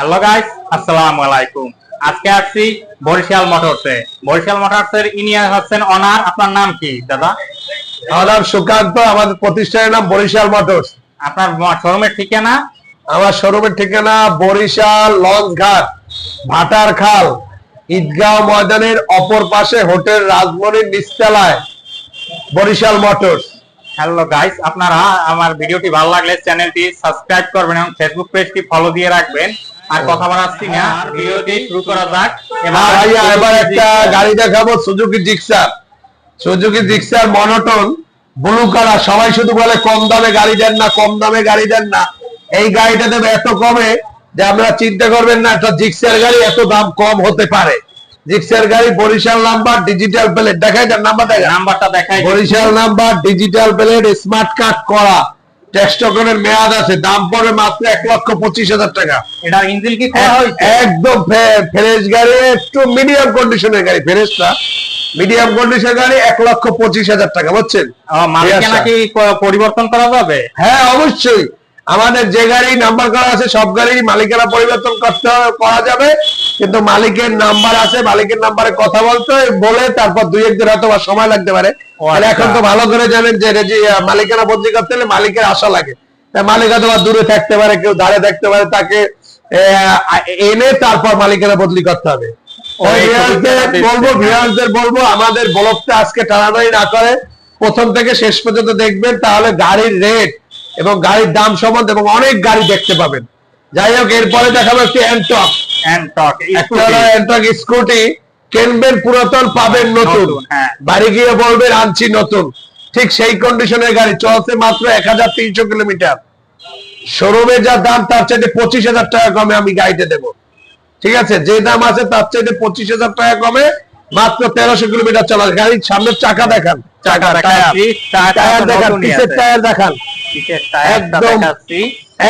Hello guys আসসালামু আলাইকুম আজকে আসছি বরিশাল মোটরসে বরিশাল মোটরসের ইনি হচ্ছেন অনার আপনার নাম কি দাদা? আমার নাম সুকান্ত আমাদের প্রতিষ্ঠানের নাম বরিশাল মোটরস আপনার শোরুমের ঠিকানা? আমার শোরুমের ঠিকানা বরিশাল লঞ্চ ঘাট ভাটার খাল ঈদগাঁও ময়দানের অপর পাশে হোটেল রাজমণির নিচতলায় বরিশাল মোটরস হ্যালো গাইস আপনারা আমার ভিডিওটি ভালো লাগলে চ্যানেলটি সাবস্ক্রাইব করবেন এবং ফেসবুক পেজটি ফলো দিয়ে রাখবেন। আর কথা বাড়াচ্ছি না। ভিডিওটি শুরু করা যাক। এবার ভাইয়া এবার একটা গাড়ি দেখাবো Suzuki Gixxer Suzuki Gixxer monotone blue colour সবাই শুধু বলে কম দামে গাড়ি দেন না কম দামে গাড়ি দেন না। এই গাড়িটা দেবে এত কমে যে আপনারা চিন্তা করবেন না একটা জিক্সার গাড়ি এত দাম কম হতে পারে। জিক্সার গাড়ি বরিশাল নাম্বার ডিজিটাল প্লেট দেখাই নাম্বার দেখা নাম্বারটা দেখাই। Barishal number digital plate smart card করা। ট্যাক্স টোকনের মেয়াদ আছে দাম পড়ে মাত্র এক লক্ষ পঁচিশ হাজার টাকা। এটা ইঞ্জিন কি একদম ফ্রেশ গাড়ি একটু মিডিয়াম কন্ডিশনের গাড়ি ফ্রেশটা। মিডিয়াম কন্ডিশন গাড়ি এক লক্ষ পঁচিশ হাজার টাকা বুঝছেন? পরিবর্তন করা যাবে? হ্যাঁ অবশ্যই। আমাদের যে গাড়ি নাম্বার করা আছে সব গাড়ির মালিকানা পরিবর্তন করতে করা যাবে কিন্তু মালিকের নাম্বার আছে মালিকের নাম্বারে কথা বলতে বলে তারপর দুই একদিন হয়তো বা সময় লাগতে পারে তাহলে আচ্ছা। এখন তো ভালো করে জানেন যে মালিকানা বদলি করতে হলে মালিকের আশা লাগে মালিক হয়তো বা দূরে থাকতে পারে কেউ দাঁড়িয়ে থাকতে পারে তাকে এনে তারপর মালিকানা বদলি করতে হবে। বলব ভিউয়ারদের বলব আমাদের ব্লগটা আজকে টানাটানি না করে প্রথম থেকে শেষ পর্যন্ত দেখবেন তাহলে গাড়ির রেট এবং গাড়ির দাম সম্বন্ধে এবং অনেক গাড়ি দেখতে পাবেন। যাই হোক এরপরে দেখাবো একটি অ্যান্টক একটা অ্যান্টক স্কুটি কিনবেন পুরাতন পাবেন নতুন নতুন, হ্যাঁ। বাড়ি গিয়ে বলবেন আনছি নতুন। ঠিক সেই কন্ডিশনের গাড়ি চলছে মাত্র এক হাজার তিনশো কিলোমিটার। শোরুমে যা দাম তার চাইতে পঁচিশ হাজার টাকা কমে আমি গাড়িতে দেবো। ঠিক আছে যে দাম আছে তার চাইতে পঁচিশ হাজার টাকা কমে মাত্র তেরোশো কিলোমিটার চলা গাড়ির সামনের চাকা দেখান। চাকা টায়ার। টায়ার দেখান পিছের টায়ার দেখান? একদম।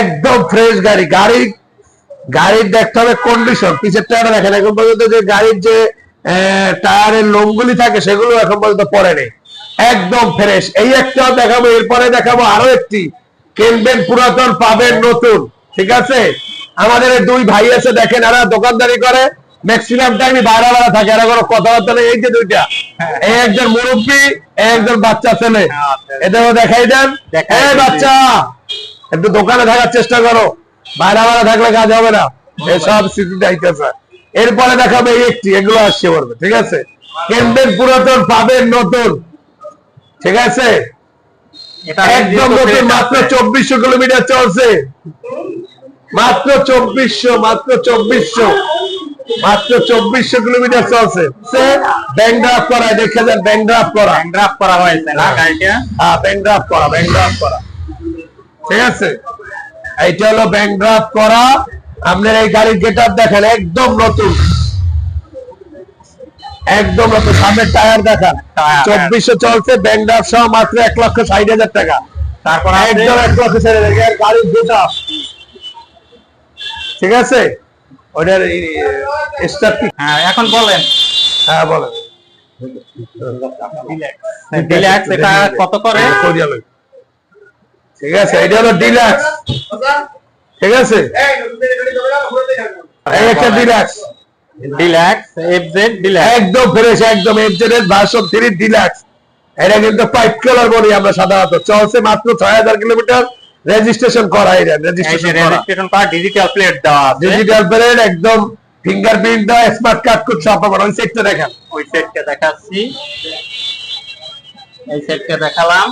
একদম ফ্রেশ গাড়ি। গাড়ি গাড়ির দেখতে হবে কন্ডিশন পিছের টায়ার দেখেন এখন পর্যন্ত যে গাড়ির যে টায়ারের লোমগুলি থাকে সেগুলো এখন পর্যন্ত পরে নেই একদম ফ্রেশ এই একটা দেখাবো এরপরে দেখাবো আরও একটি। কিনবেন পুরাতন পাবেন নতুন। ঠিক আছে? আমাদের দুই ভাই আছে দেখেন এরা দোকানদারি করে। ম্যাক্সিমাম টাইমই বাইরে বাইরে থাকে এরা কোনো কথাবার্তা নেই। এই যে দুইটা এই একজন মুরব্বী এই একজন বাচ্চা ছেলে। এটাও দেখাই দেন। এই বাচ্চা একটু দোকানে থাকার চেষ্টা করো। বাইরে বাইরে থাকলে কাজ হবে না। এসব স্মৃতি আইতেছে এরপরে দেখাবে একটি এগুলো আসছে পড়বে ঠিক আছে? কিনবেন পুরাতন পাবেন নতুন ঠিক আছে? একদম নতুন মাত্র চব্বিশশো কিলোমিটার চলছে। মাত্র চব্বিশশো মাত্র চব্বিশশো। মাত্র চব্বিশশো কিলোমিটার চলছে। ব্যাংক করা দেখে যান ব্যাংক ড্রাফট করা। ড্রাফ করা হয়েছে না গাড়িটা হ্যাঁ ব্যাংক করা ব্যাংক ড্রাফট করা। ঠিক আছে? এইটা হলো ব্যাংক ড্রাফট করা। আপনার এই গাড়ির গেট দেখেন একদম নতুন। একদম নতুন সামনের টায়ার দেখান। চব্বিশশো চলছে ব্যাংক ড্রাফট সহ মাত্র এক লক্ষ ষাট হাজার টাকা। তারপর একদম এক লক্ষ দেবে আর গাড়ির গেট ঠিক আছে? ওটার হ্যাঁ এখন বলেন। হ্যাঁ বলেন। ডিলাক্স এটা কত করে? ঠিক আছে এটা হলো ডিলাক্স ঠিক আছে? এই একটা ডিলাক্স ডিলাক্স এফজেড ডিলাক্স একদম ফ্রেশ একদম এফজেড ভার্সন থ্রি ডিলাক্স এটা কিন্তু পাইপ কালার বলি আমরা সাধারণত। চলছে মাত্র ছয় হাজার কিলোমিটার। রেজিস্ট্রেশন করা এটা রেজিস্ট্রেশন করা। ডিজিটাল প্লেট দেওয়া ডিজিটাল প্লেট একদম ফিঙ্গারপ্রিন্ট দেওয়া স্মার্ট কার্ড সব পাবেন। ওই সেটটা দেখেন। ওই সেটকে দেখাচ্ছি। এই সেটকে দেখালাম।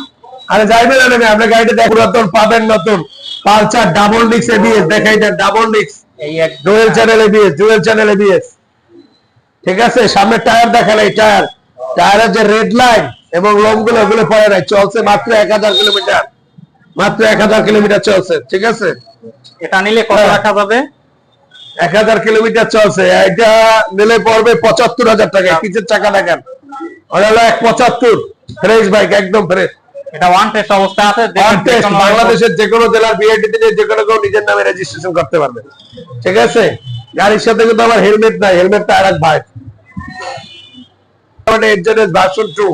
আরে যাইবেন না নেবে আপনার গাড়িটা দেখ পুরাতন পাবেন নতুন। পালসার ডাবল ডিক্স এবিএস দেখাই দেন ডাবল ডিক্স এই এক dual channel ABS dual channel ABS ঠিক আছে সামনে টায়ার দেখালে এই টায়ার টায়ারের যে রেড লাইন এবং লোমগুলো ওগুলো পড়ে নাই চলছে মাত্র এক হাজার কিলোমিটার মাত্র এক হাজার কিলোমিটার চলছে ঠিক আছে? এটা নিলে কত হ্যাঁ। রাখা যাবে? এক হাজার কিলোমিটার চলছে এটা নিলে পড়বে পঁচাত্তর হাজার টাকা পিছের চাকা দেখেন? ওটা হলো এক পঁচাত্তর ফ্রেশ বাইক একদম ফ্রেশ। এটা ওয়ান টেস্ট অবস্থা আছে দেখুন কন্টেস্ট বাংলাদেশের যে কোনো জেলার যে কোনো কেউ নিজের নামে রেজিস্ট্রেশন করতে পারবে ঠিক আছে? গাড়ির সাথে কিন্তু আমার হেলমেট নাই হেলমেটটা আর এক ভাই। ভার্সন টু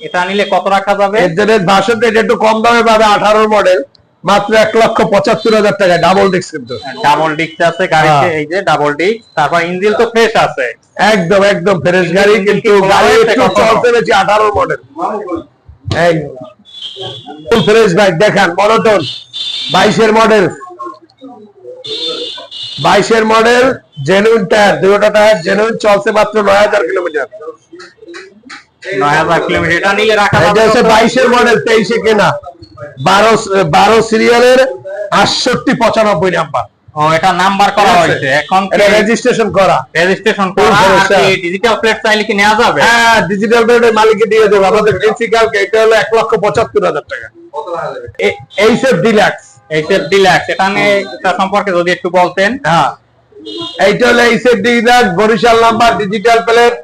এটা নিলে কত রাখা যাবে? এর ভার্সনটা এটা একটু কম দামে পাবে আঠারোর মডেল মাত্র এক লক্ষ পঁচাত্তর হাজার টাকা ডাবল ডিস্ক কিন্তু। ডাবল ডিস্ক আছে গাড়িতে হ্যাঁ। এই যে ডাবল ডিস্ক তারপর ইঞ্জিন তো ফ্রেশ আছে। একদম একদম ফ্রেশ গাড়ি কিন্তু গাড়ি একটু চলতে বেশি আঠারো মডেল ফুল ফ্রেশ বাইক দেখান মনোটন বাইশের মডেল বাইশের মডেল জেনুইন টায়ার দুটো টায়ার জেনুইন চলছে মাত্র নয় হাজার কিলোমিটার। নয় হাজার কিলোমিটার। এটা নিলে রাখা এটা হচ্ছে বাইশের মডেল তেইশে কেনা। বারো বারো সিরিয়ালের আটষট্টি পঁচানব্বই নাম্বার ও এটা নাম্বার করা হয়েছে। এখন এটা রেজিস্ট্রেশন করা। রেজিস্ট্রেশন করা। আর fresh, কি ডিজিটাল প্লেট চাইলে কি নেওয়া যাবে? হ্যাঁ ডিজিটাল পেমেন্টের মালিককে দিয়ে দেবো। আমাদের প্রিন্সিপাল এটা হলো এক লক্ষ পঁচাত্তর হাজার টাকা। এই সেফ ডিলাক্স ডিলাক্স এটা নিয়ে এটা সম্পর্কে যদি একটু বলতেন। হ্যাঁ। এইটা হলো এই safe deluxe Barishal number digital plate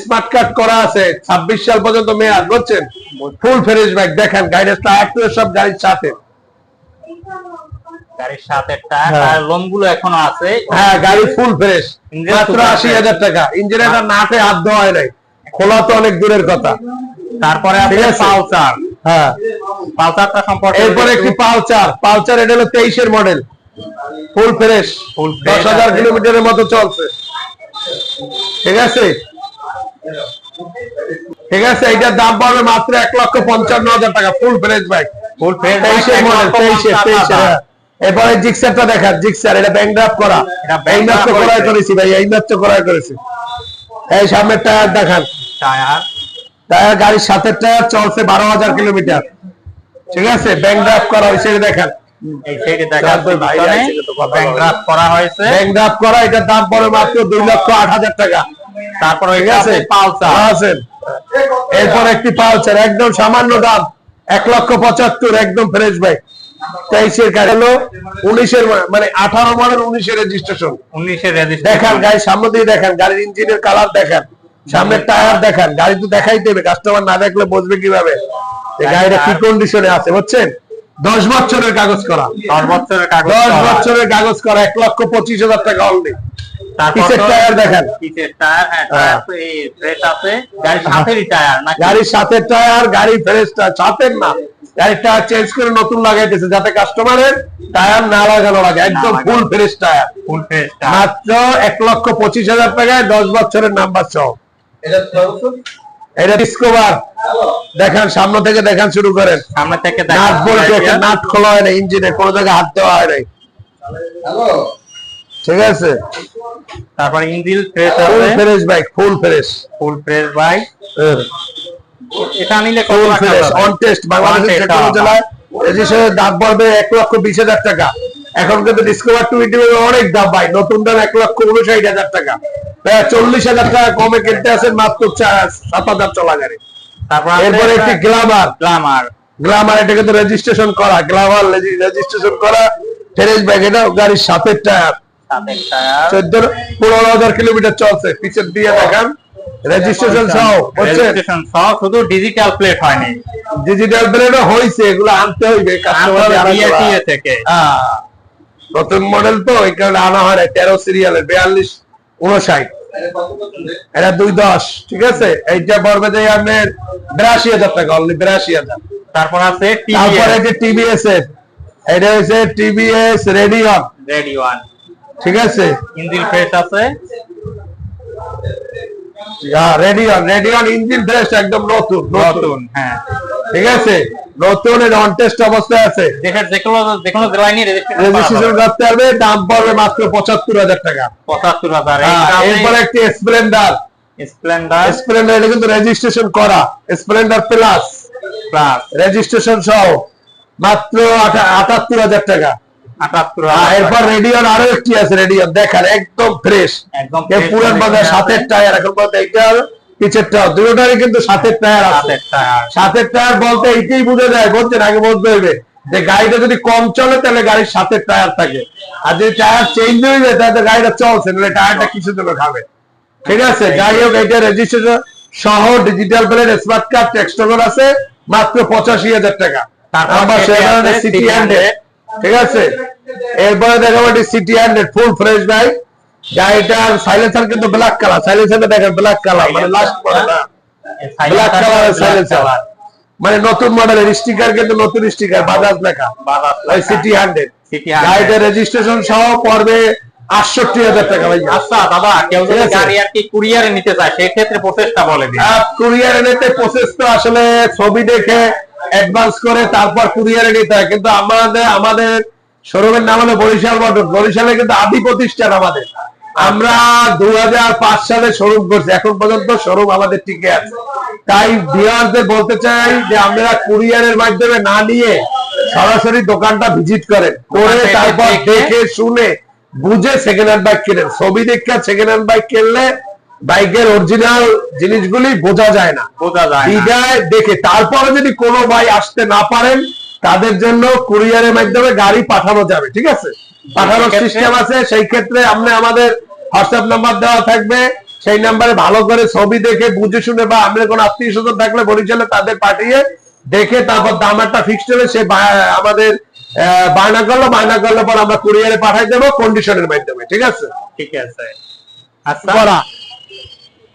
smart card করা আছে ছাব্বিশ সাল পর্যন্ত মেয়াদ বুঝছেন? ফুল ফ্রেশ ব্যাগ দেখেন গাইডেন্স টায়ার সব গাড়ির সাথে। গাড়ির সাথে টায়ার হ্যাঁ। লোনগুলো এখনও আছে। হ্যাঁ গাড়ি ফুল ফ্রেশ মাত্র আশি হাজার টাকা। নাটে হাত দেওয়া হয় নাই। খোলা তো অনেক দূরের কথা। তারপরে আছে পালসার। হ্যাঁ। পালসারটা সম্পর্কে এরপর একটি পালচার পালচার এটা হলো তেইশের মডেল ফুল ফ্রেশ fresh দশ হাজার কিলোমিটারের মতো চলছে। ঠিক আছে? ঠিক আছে এটার দাম পড়বে মাত্র এক লক্ষ পঞ্চান্ন হাজার টাকা full fresh bike full fresh তেইশের মডেল তেইশে তেইশে। এরপরে জিক্সারটা দেখান জিক্সার এটা ব্যাংক ড্রাফট করা। draft ক্রয় করেছে। ভাই এই মাত্র ক্রয় করেছি। এই সামনের টায়ার দেখান। টায়ার। টায়ার গাড়ির সাথে টায়ার চলছে বারো হাজার কিলোমিটার। ঠিক আছে ব্যাংক ড্রাফট করা হয়েছে এটা দেখান। করা হয়েছে। ব্যাংক ড্রাফট করা এটার দাম পড়ে মাত্র দুই লক্ষ আট হাজার টাকা। তারপর আছে আছে? পালসার। এরপর একটি পালসার একদম সামান্য দাম এক লক্ষ পঁচাত্তর একদম ফ্রেশ বাইক তেইশের গাড়ি হলো উনিশের মানে আঠারো মডেল উনিশের রেজিস্ট্রেশন উনিশের দেখান গাড়ির সামনে দিয়ে দেখান গাড়ির ইঞ্জিনের কালার দেখান। সামনের টায়ার দেখান গাড়ি তো দেখাই দেবে কাস্টমার না দেখলে বুঝবে কীভাবে। গাড়িটা কি কন্ডিশনে আছে বুঝছেন? দশ বছরের কাগজ করা। দশ বছরের কাগজ দশ। বছরের কাগজ করা এক লক্ষ পঁচিশ হাজার টাকা অলরেডি টায়ার হ্যাঁ হ্যাঁ। টায়ার গাড়ির সাথে গাড়ি ফ্রেশ সাথের না। গাড়ির টায়ার চেঞ্জ করে নতুন লাগাইতেছে যাতে কাস্টমারের টায়ার না লাগানো লাগে একদম full fresh tyre. Full fresh মাত্র এক লক্ষ পঁচিশ হাজার টাকায় দশ বছরের নাম্বার সহ। এটা ডিসকভার দেখান সামনে থেকে দেখান শুরু করেন। সামনে থেকে নাট খোলা হয় না ইঞ্জিনে কোনো জায়গায় হাত দেওয়া হয় নাই। ঠিক আছে? তারপর ইঞ্জিন ফ্রেশ ফুল আছে fresh bike full fresh full fresh bike এটা নিলে কত যাবে? অন টেস্ট বাংলাদেশের On যে কোনো। জেলায় রেজিস্ট্রেশনের দাম পড়বে এক লক্ষ বিশ হাজার টাকা। এখন কিন্তু ডিসকভার টোয়েন্টি অনেক দাম ভাই। নতুন দাম এক লক্ষ উনষাট হাজার টাকা। প্রায় চল্লিশ হাজার টাকা কমে কিনতে আছেন মাত্র চা- সাত হাজার চলা গাড়ি। তারপর এরপরে একটি গ্লামার গ্লামার গ্লামার এটা কিন্তু রেজিস্ট্রেশন করা। গ্লামার রেজিস্ট্রেশন করা। ফ্রেশ ব্যাগ এটা গাড়ির সাথে টায়ার চোদ্দ পনেরো হাজার কিলোমিটার চলছে। পিছের দিয়ে দেখান। রেজিস্ট্রেশন সহ রেজিস্ট্রেশন সহ শুধু ডিজিটাল প্লেট হয়নি। ডিজিটাল প্লেটও হয়েছে এগুলো আনতে হইবে কাস্টমার থেকে। নতুন মডেল তো এই কারণে আনা হয় না তেরো সিরিয়ালের বিয়াল্লিশ উনষাট এটা দুই দশ ঠিক আছে? এইটা পড়বে যে আপনার বিরাশি হাজার টাকা অনলি বিরাশি হাজার। তারপর আছে তারপরে টিভিএস যে টিভিএস এর এটা হচ্ছে টিভিএস রেডিয়ন রেডি ওয়ান ঠিক আছে? ইঞ্জিন ফ্রেশ আছে? রেডিয়ন রেডিয়ন ইঞ্জিন ফ্রেশ একদম নতুন নতুন। নতুন হ্যাঁ। ঠিক আছে? নতুন এটা অন টেস্ট অবস্থায় আছে। দেশের যে কোনো যে কোনো জেলায় নিয়ে রেজিস্ট্রেশন করতে দাম পড়বে মাত্র পঁচাত্তর হাজার টাকা। পঁচাত্তর হাজার এরপরে একটি স্প্লেন্ডার স্প্লেন্ডার স্প্লেন্ডার এটা কিন্তু রেজিস্ট্রেশন করা। স্প্লেন্ডার প্লাস প্লাস রেজিস্ট্রেশন সহ মাত্র আটাত্তর হাজার টাকা। এরপর রেডিয়ন আরও একটি আছে রেডিয়ন একদম ফ্রেশ একদম পুরান বাজার সাতের টায়ার এখন বলতে পিছের টায়ার দুটোটারই কিন্তু সাতের টায়ার আছে। সাতের টায়ার। বলতে এইটাই বুঝে যায় বলছেন আগে বলতে হইবে যে গাড়িটা যদি কম চলে তাহলে গাড়ির সাথে টায়ার থাকে। আর যদি টায়ার চেঞ্জ হয়ে যায় তাহলে গাড়িটা চলছে নাহলে টায়ারটা কিছু জন্য খাবে। ঠিক আছে যাই হোক এটা রেজিস্ট্রেশন সহ ডিজিটাল প্লেট স্মার্ট কার্ড টেক্সটগর আছে মাত্র পঁচাশি হাজার টাকা। তারপর সিটি ঠিক আছে? এরপরে দেখাবো এটি CT hundred full fresh bike গাড়িটার সাইলেন্সার কিন্তু ব্ল্যাক কালার সাইলেন্সারটা দেখেন ব্ল্যাক কালার মানে লাস্ট ব্ল্যাক সাইলেন্সার মানে নতুন মডেলের স্টিকার কিন্তু নতুন স্টিকার বাজাজ লেখা ওই সিটি হান্ড্রেড সিটি গাড়িতে রেজিস্ট্রেশন সহ পড়বে আটষট্টি হাজার টাকা ভাই। আচ্ছা দাদা কেউ যদি গাড়ি আর কি কুরিয়ারে নিতে চায় সেই ক্ষেত্রে প্রসেসটা বলে দিন। কুরিয়ার নিতে প্রসেস তো আসলে ছবি দেখে অ্যাডভান্স করে তারপর কুরিয়ারে নিতে হয়। কিন্তু আমাদের আমাদের শোরুমের নাম হলো বরিশাল মোটর বরিশালে কিন্তু আদি প্রতিষ্ঠান আমাদের। আমরা দু সালে শোরুম করছি। এখন পর্যন্ত শোরুম আমাদের টিকে আছে। তাই ভিউয়ারদের বলতে চাই যে আমরা কুরিয়ারের মাধ্যমে না নিয়ে সরাসরি দোকানটা ভিজিট করেন। করে তারপর দেখে- দেখে শুনে বুঝে সেকেন্ড হ্যান্ড বাইক কিনেন। ছবি দেখে সেকেন্ড হ্যান্ড বাইক কিনলে বাইকের অরিজিনাল জিনিসগুলি বোঝা যায় না। বোঝা যায় বিদায় দেখে তারপরে যদি কোনো ভাই আসতে না পারেন তাদের জন্য কুরিয়ারের মাধ্যমে গাড়ি পাঠানো যাবে ঠিক আছে? পাঠানোর সিস্টেম আছে সেই ক্ষেত্রে আপনি আমাদের হোয়াটসঅ্যাপ নাম্বার দেওয়া থাকবে। সেই নাম্বারে ভালো করে ছবি দেখে বুঝে শুনে বা আপনার কোনো আত্মীয় স্বজন থাকলে বরিশালে তাদের পাঠিয়ে দেখে তারপর দাম একটা ফিক্সড হবে সে আমাদের বায়না করল বায়না করলে পর আমরা কুরিয়ারে পাঠাই দেবো কন্ডিশনের মাধ্যমে ঠিক আছে? ঠিক আছে। আচ্ছা।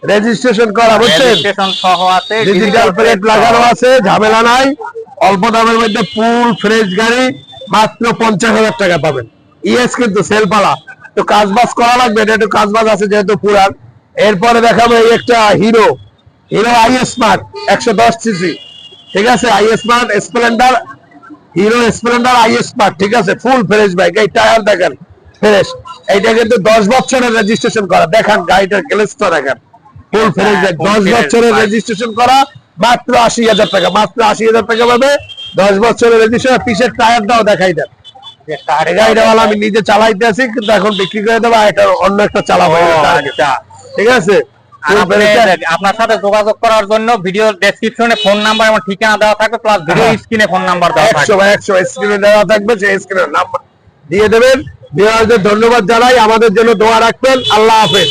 রেজিস্ট্রেশন করা বুঝছেন? রেজিস্ট্রেশন সহ আছে ডিজিটাল প্লেট লাগানো আছে ঝামেলা নাই। অল্প দামের মধ্যে ফুল ফ্রেশ গাড়ি মাত্র পঞ্চাশ হাজার টাকা পাবেন। ইএস কিন্তু সেল পালা। তো কাজ বাজ করা লাগবে এটা একটু কাজ বাজ আছে যেহেতু পুরান। এরপরে দেখাবো এই একটা হিরো হিরো আই স্মার্ট একশো দশ সিসি ঠিক আছে? I smart Splendor Hero Splendor i smart ঠিক আছে? ফুল ফ্রেশ বাইক এই টায়ার দেখেন ফ্রেশ এইটা কিন্তু দশ বছরের রেজিস্ট্রেশন করা। দেখান গাড়িটার গ্লেসটা দেখেন। ফুল ফ্রেশ বাইক full দশ বছরের রেজিস্ট্রেশন করা মাত্র আশি হাজার টাকা মাত্র আশি হাজার টাকা পাবে। দশ বছরের রেজিস্ট্রেশন পিসের টায়ারটাও দেখাই দেন। আমি নিজে চালাইতে আছি কিন্তু এখন বিক্রি করে দেবো এটা অন্য একটা ও, এটা। আচ্ছা। ঠিক আছে? আপনার সাথে যোগাযোগ করার জন্য ভিডিও ডেসক্রিপশনে ফোন নাম্বার এবং ঠিকানা দেওয়া থাকবে প্লাস ভিডিও হ্যাঁ। স্ক্রিনে ফোন নাম্বার দেওয়া থাকবে। স্ক্রিনে দেওয়া থাকবে সেই স্ক্রিনের নাম্বার দিয়ে দেবেন। ধন্যবাদ জানাই আমাদের জন্য দোয়া রাখবেন। আল্লাহ হাফেজ।